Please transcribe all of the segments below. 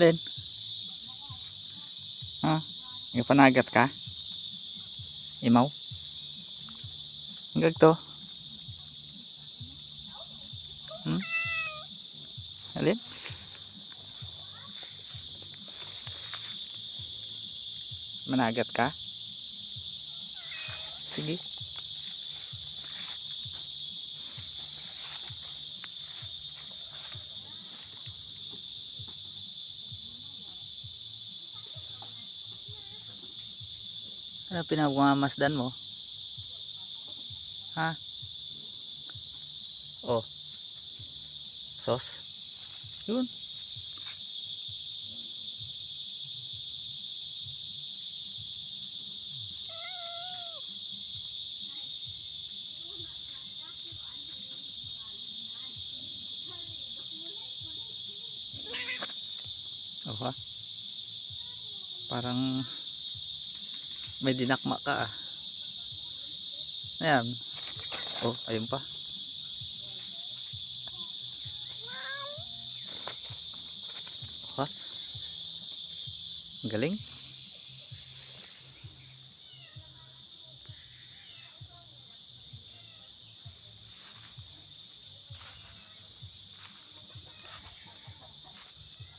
Alin? Ha? Yung panagat ka? Imaw? Hanggang to? Hmm? Alin? Managat ka? Sige. Ano pinagmamasdan mo? Ha? Oh. Sos? Yun. Oh? Parang may dinakma ka ah. Ayan. Oh, ayun pa. Ha? Ang Galing.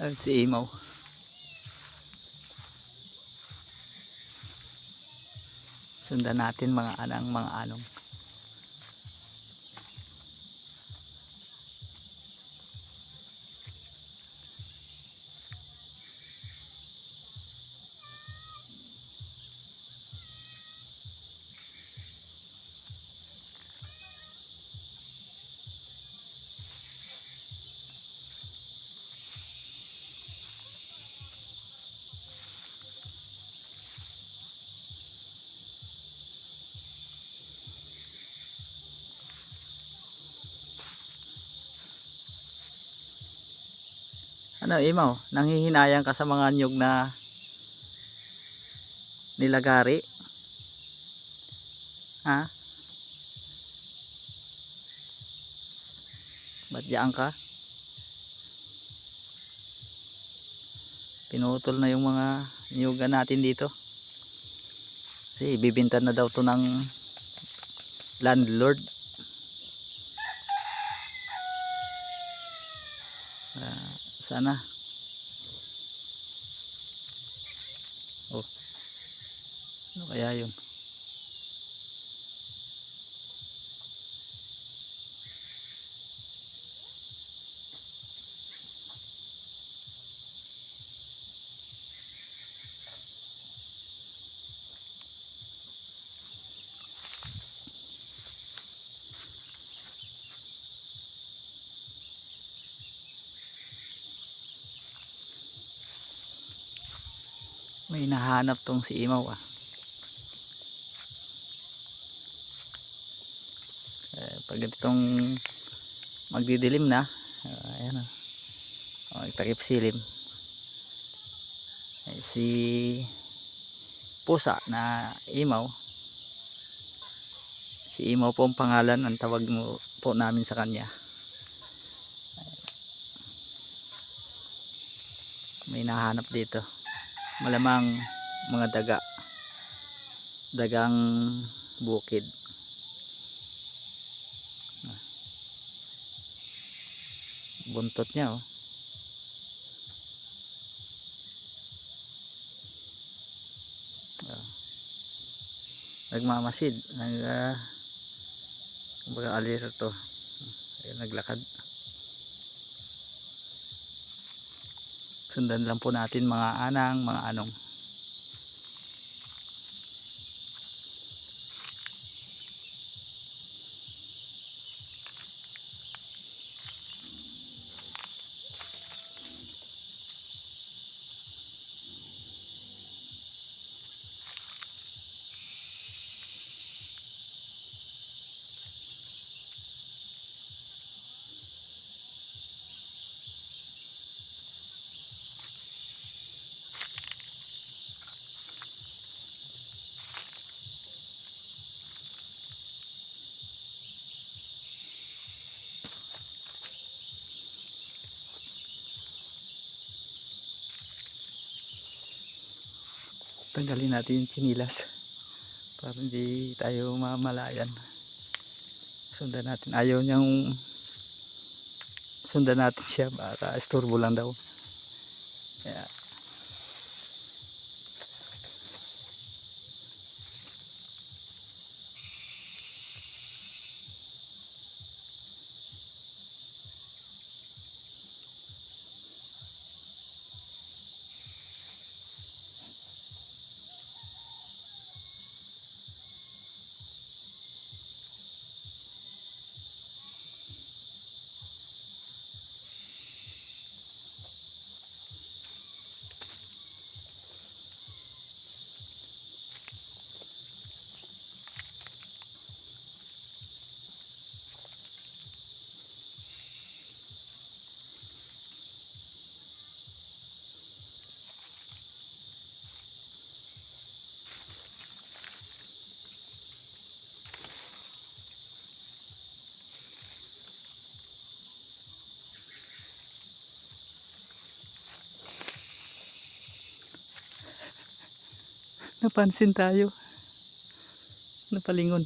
Ayun si Imaw. Sundan natin mga anang mga anong. Ano, Imaw? Nanghihinayang ka sa mga nyug na nilagari? Ha? Ba't diyan ka? Pinutol na yung mga nyugan natin dito. Kasi ibibinta na daw to ng landlord. Ah, sana. Oh. Ano kaya yun? May nahanap tong si Imaw ah. Eh, pag itong magdidilim na, ah, ayan ah. Oh, silim. Eh, si pusa na Imaw. Si Imaw po ang pangalan ang tawag mo po namin sa kanya. May nahanap dito malamang mga daga. Dagang bukid. Buntot niya oh. Ah. nagmamasid. Nag uh, kumbaga alir to Ayun, naglakad sundan lang po natin mga anang mga anong tanggalin natin yung chinilas para hindi tayo mamalayan. Sundan natin. Ayaw niyang sundan natin siya. Baka istorbo lang daw. Kaya napansin tayo. Napalingon.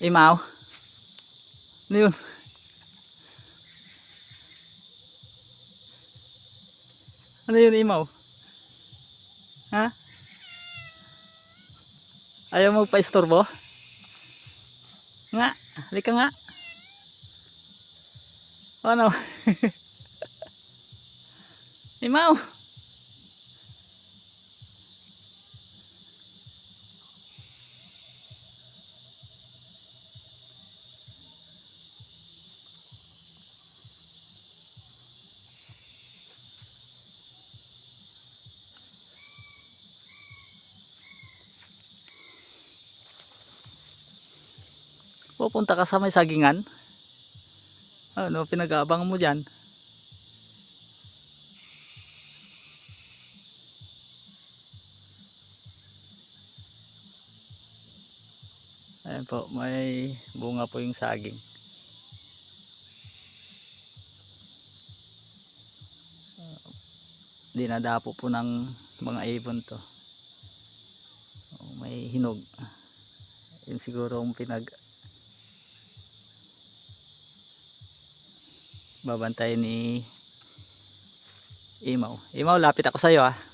Imaw ano yun? Ano yun imaw ha Ayaw mo pa-istorbo? Nga, halika nga. Ano? Imaw. Pupunta ka sa may sagingan? Ano, pinag-aabang mo dyan? Ayan po, may bunga po yung saging. Dinadapo po ng mga ibon to. Oh, May hinog. Yun siguro ang pinag babantay ni Imaw. Imaw, lapit ako sa'yo ah.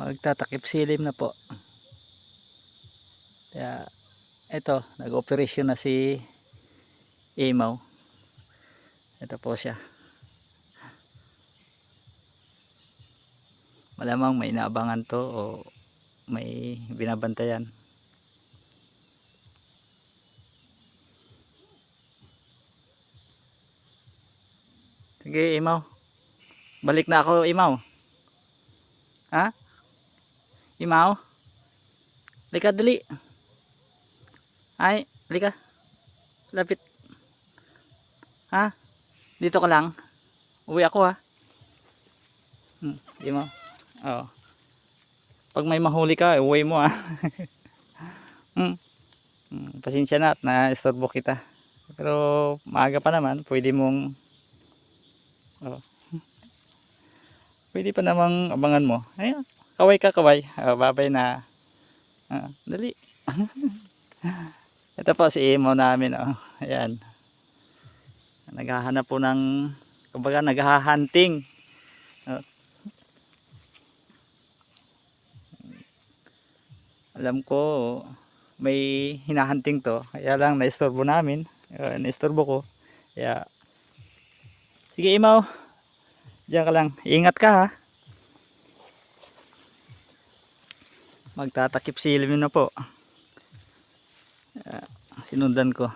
Magtatakip silim na po. Kaya ito nag-operasyon na si Imaw. Ito po siya. Malamang may inaabangan to o may binabantayan. Sige Imaw. Balik na ako Imaw. Ha Imaw. Lika dali. Ay, lika. Lapit. Ha? Dito ka lang. Uwi ako ha. Hmm, Imaw. Oo. Pag may mahuli ka, uwi mo ha. hmm. Hmm, Pasensya na at na-istorbo kita. Pero maaga pa naman, pwede mong oh. Pwede pa namang abangan mo. Ayun. Kaway ka, kaway. Oh, babay na. Ah, dali. Ito po si Imo namin. Oh. Ayan. Naghahanap po ng, kumbaga naghahunting. Oh. Alam ko may hinahanting to. Kaya lang naistorbo namin. Uh, naistorbo ko. Kaya Sige Imaw. Diyan ka lang. Ingat ka ha. Magtatakip silim na po. Ah, sinundan ko.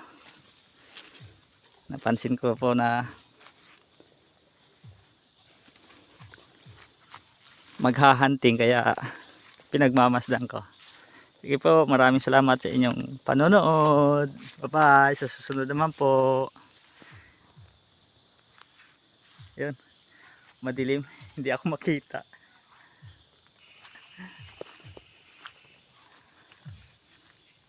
Napansin ko po na maghahunting kaya pinagmamasdan ko. Sige po, maraming salamat sa inyong panonood. Bye-bye. Sa susunod naman po. Yun. Madilim. Hindi ako makita.